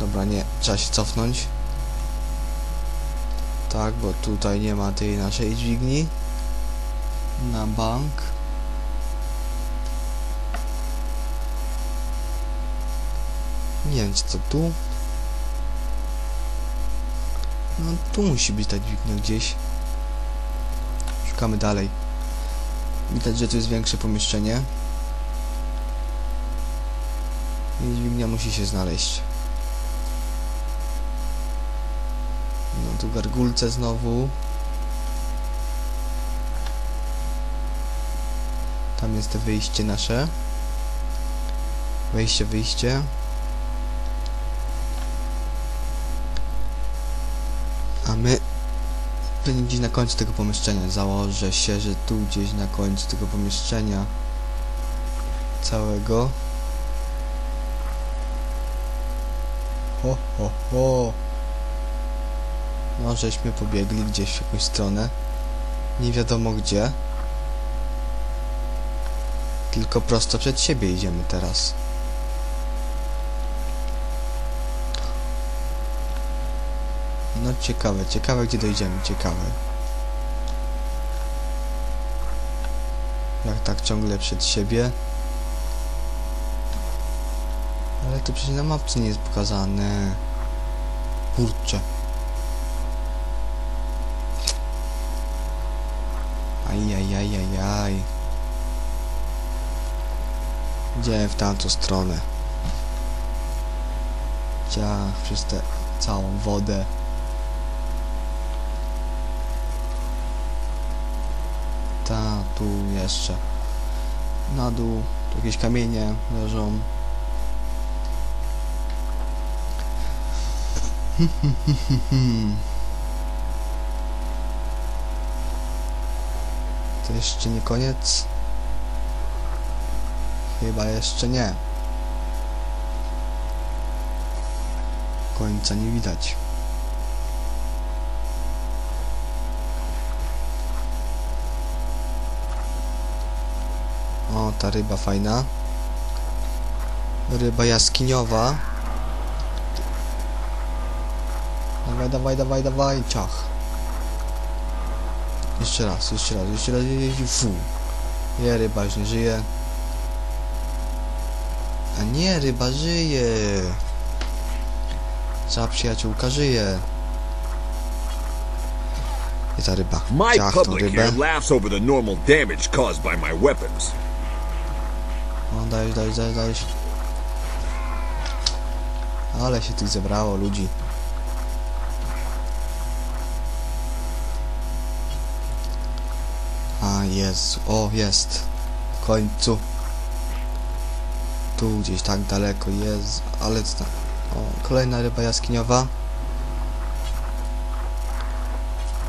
Dobra, nie, trzeba się cofnąć. Tak, bo tutaj nie ma tej naszej dźwigni. Na bank. Nie wiem, to tu. No, tu musi być ta dźwignia gdzieś. Szukamy dalej. Widać, że to jest większe pomieszczenie. I dźwignia musi się znaleźć. Tu gargulce znowu. Tam jest wyjście nasze. Wejście, wyjście. A my pewnie gdzieś na końcu tego pomieszczenia. Założę się, że tu gdzieś na końcu tego pomieszczenia całego. Ho, ho, ho. No, żeśmy pobiegli gdzieś w jakąś stronę. Nie wiadomo gdzie. Tylko prosto przed siebie idziemy teraz. No ciekawe, ciekawe gdzie dojdziemy, ciekawe. Jak tak ciągle przed siebie. Ale to przecież na mapce nie jest pokazane. Kurczę. Ajajajajaj. Idziemy w tamtą stronę. Ciach, przez tę całą wodę. Ta, tu jeszcze. Na dół, tu jakieś kamienie leżą. To jeszcze nie koniec? Chyba jeszcze nie. Końca nie widać. O, ta ryba fajna. Ryba jaskiniowa. Dawaj, dawaj, dawaj, dawaj, ciach. Jeszcze raz, jeszcze raz, jeszcze raz, fu. Nie, ryba już nie żyje. A nie, ryba żyje. Cała przyjaciółka żyje. I ta ryba. My Ciach public here laughs over the normal damage caused by my weapons. O, dajesz, dajesz, dajesz, dajesz. Ale się tych zebrało ludzi. Jest. O, jest. W końcu. Tu gdzieś tak daleko jest. Ale co tam? O, kolejna ryba jaskiniowa.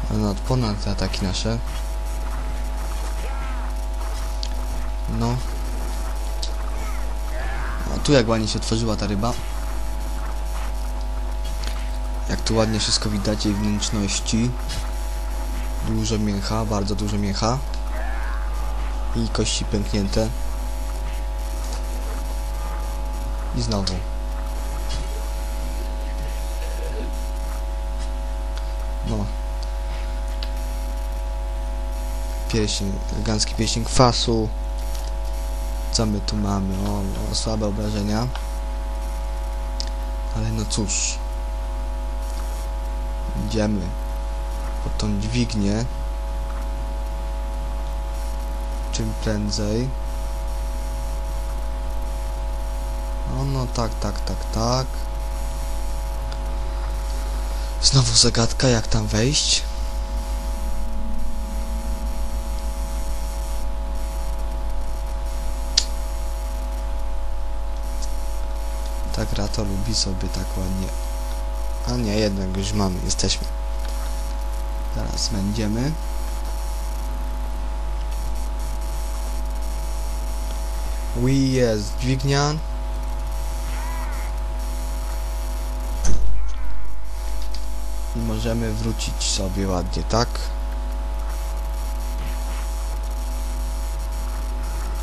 Ponad, ponad te ataki nasze. No. O, tu jak ładnie się otworzyła ta ryba. Jak tu ładnie wszystko widać, jej wnętrzności. Dużo mięcha, bardzo dużo mięcha. I kości pęknięte. I znowu. No. Pierścień, elegancki pierścień kwasu. Co my tu mamy? O, o słabe obrażenia. Ale no cóż. Idziemy pod tą dźwignię. Czym prędzej. O no tak, tak, tak, tak. Znowu zagadka, jak tam wejść? Ta gra to lubi sobie tak ładnie. A nie, jednak już mamy, jesteśmy. Zaraz będziemy. Wii jest dźwignia. I możemy wrócić sobie ładnie, tak?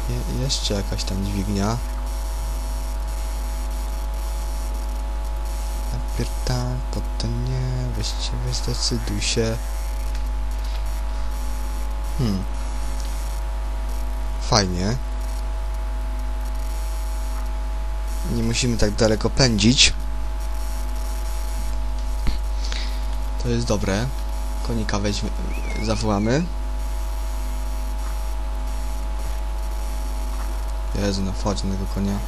Je jeszcze jakaś tam dźwignia. najpierw tak, potem nie, weź zdecyduj się. Hmm. Fajnie. Nie musimy tak daleko pędzić. To jest dobre. Konika weźmy, zawołamy. Jezu, no wchodź na tego konia.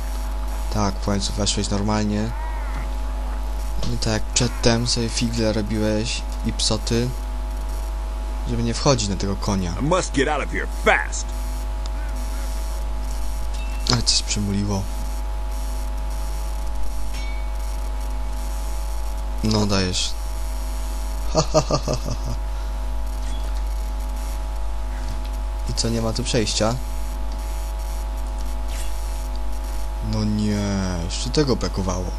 Tak, w końcu weszłeś normalnie. Nie tak jak przedtem sobie figle robiłeś i psoty. Żeby nie wchodzić na tego konia. I must get out of here fast. Ale coś przymuliło. No dajesz. I co, nie ma tu przejścia? No nie, jeszcze tego brakowało.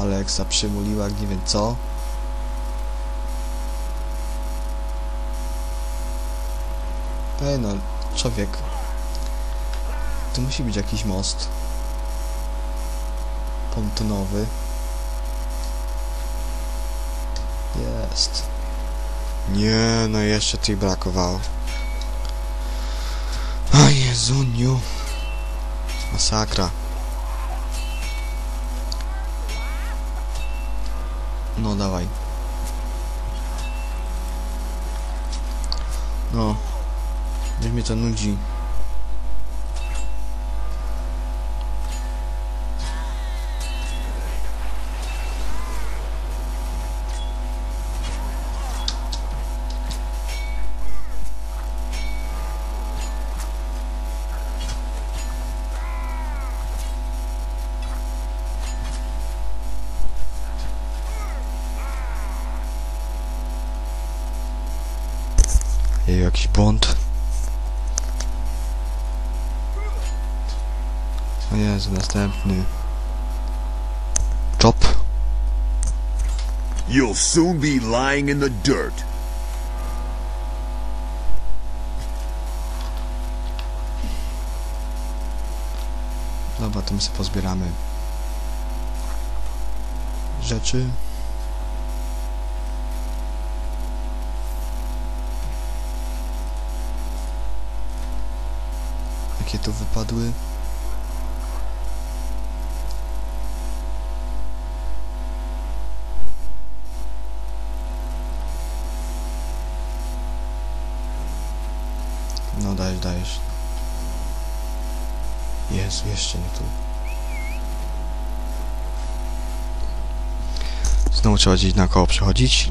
Aleksa przymuliła, nie wiem co. Ej no, człowiek. Tu musi być jakiś most. Pontonowy. Jest. Nie, no jeszcze tej brakowało. A Jezuniu. Masakra. No dawaj. No. Już mnie to nudzi. Jakiś błąd. O Jezu, następny. Chop. You'll soon be lying in the dirt. Dobra, to my sobie pozbieramy rzeczy. Jakie tu wypadły? No dajesz, dajesz. Jezu, jeszcze nie tu. Znowu trzeba gdzieś naokoło przechodzić.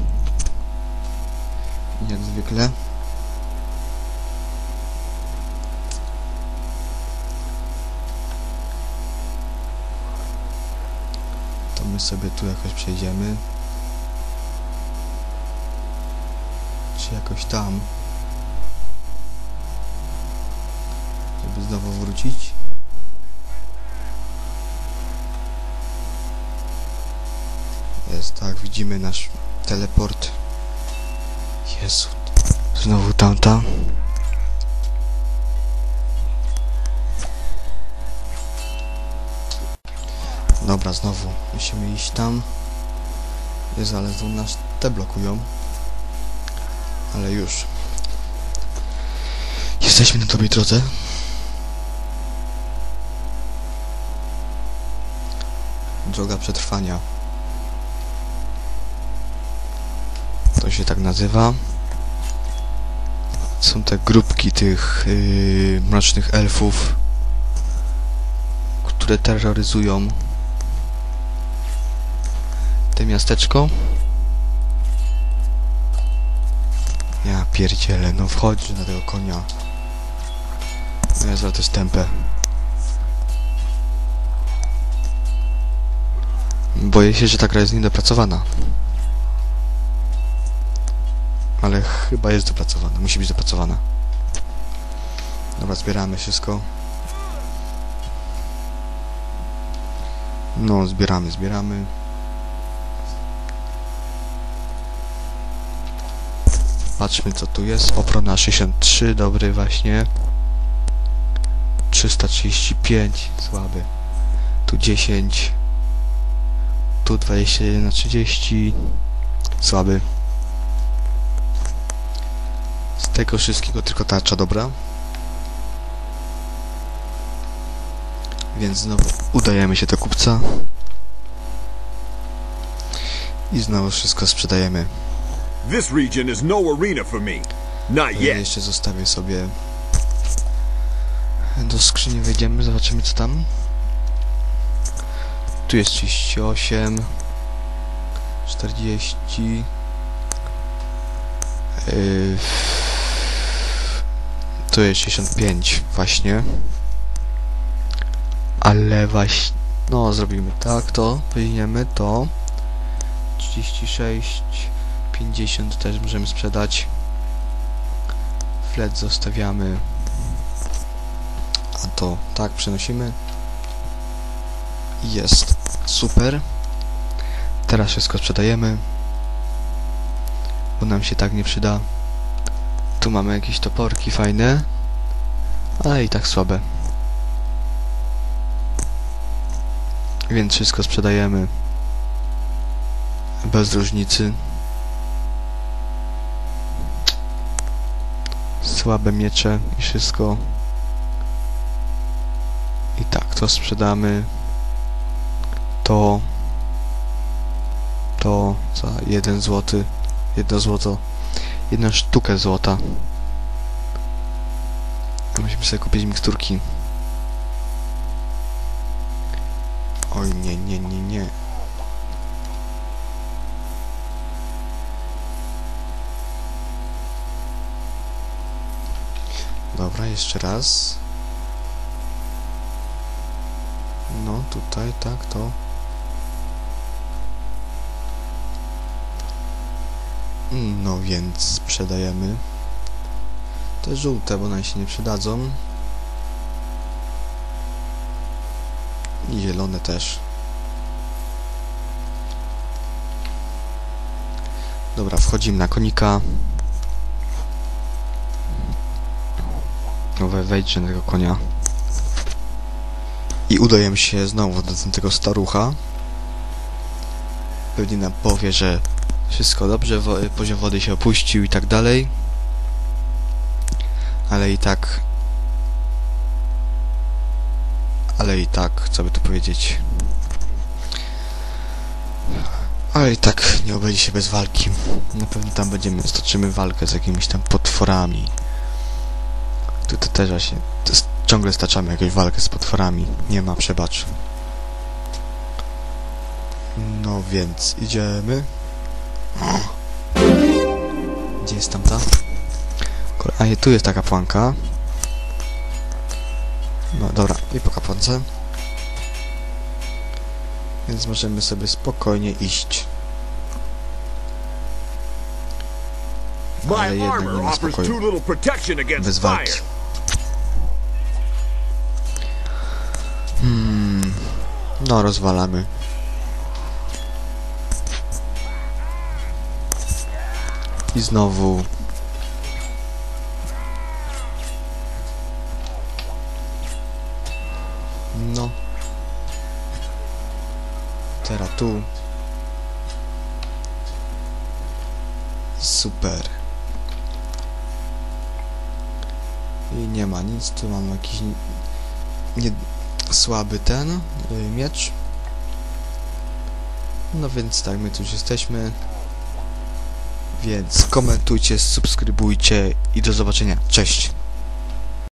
Jak zwykle. My sobie tu jakoś przejdziemy. Czy jakoś tam. Żeby znowu wrócić. Jest tak, widzimy nasz teleport. Jezu. Znowu tamta. Dobra, znowu musimy iść tam. Jest, ale tu nas te blokują. Ale już. Jesteśmy na dobrej drodze. Droga przetrwania. To się tak nazywa. Są te grupki tych yy, mrocznych elfów, które terroryzują te miasteczko. Ja pierdzielę, no wchodź na tego konia. No ja za to stępę. Boję się, że ta gra jest niedopracowana. Ale chyba jest dopracowana. Musi być dopracowana. Dobra, zbieramy wszystko. No, zbieramy, zbieramy. Patrzmy co tu jest. Oprona 63, dobry właśnie. 335, słaby. Tu 10. Tu 21 na 30. Słaby. Z tego wszystkiego tylko tarcza dobra. Więc znowu udajemy się do kupca. I znowu wszystko sprzedajemy. This region is no arena for me. Not yet. jeszcze zostawię sobie do skrzyni wejdziemy, zobaczymy co tam. Tu jest 38 40 yy, Tu jest 65 właśnie. Ale właśnie no zrobimy tak, to wyjmiemy to 36 50 też możemy sprzedać. Flet zostawiamy. A to tak przenosimy. Jest super. Teraz wszystko sprzedajemy bo nam się tak nie przyda. Tu mamy jakieś toporki fajne ale i tak słabe. Więc wszystko sprzedajemy. Bez różnicy słabe miecze i wszystko. I tak, to sprzedamy. To. To za jeden złoty. Jedno złoto. Jedną sztukę złota. Musimy sobie kupić miksturki. Oj, nie, nie, nie, nie. Dobra, jeszcze raz. No, tutaj, tak, to. No więc sprzedajemy. Te żółte, bo nam się nie przydadzą. I zielone też. Dobra, wchodzimy na konika. No we- wejdźcie na tego konia. I udajemy się znowu do tego starucha. Pewnie nam powie, że wszystko dobrze, wo poziom wody się opuścił i tak dalej. Ale i tak... Ale i tak, co by tu powiedzieć... Ale i tak nie obędzie się bez walki. Na pewno tam będziemy, stoczymy walkę z jakimiś tam potworami. Tu też właśnie. To ciągle staczamy jakąś walkę z potworami. Nie ma, przebacz. No więc idziemy. Gdzie jest tamta? A nie, tu jest ta kapłanka. No dobra, i po kapłance. Więc możemy sobie spokojnie iść. Ale jednak nie ma spokoju. Bez walki. No, rozwalamy. I znowu. No. Teraz tu. Super. I nie ma nic, tu mam jakiś nie, słaby ten y, miecz. No więc tak, my tu już jesteśmy. Więc komentujcie, subskrybujcie i do zobaczenia. Cześć!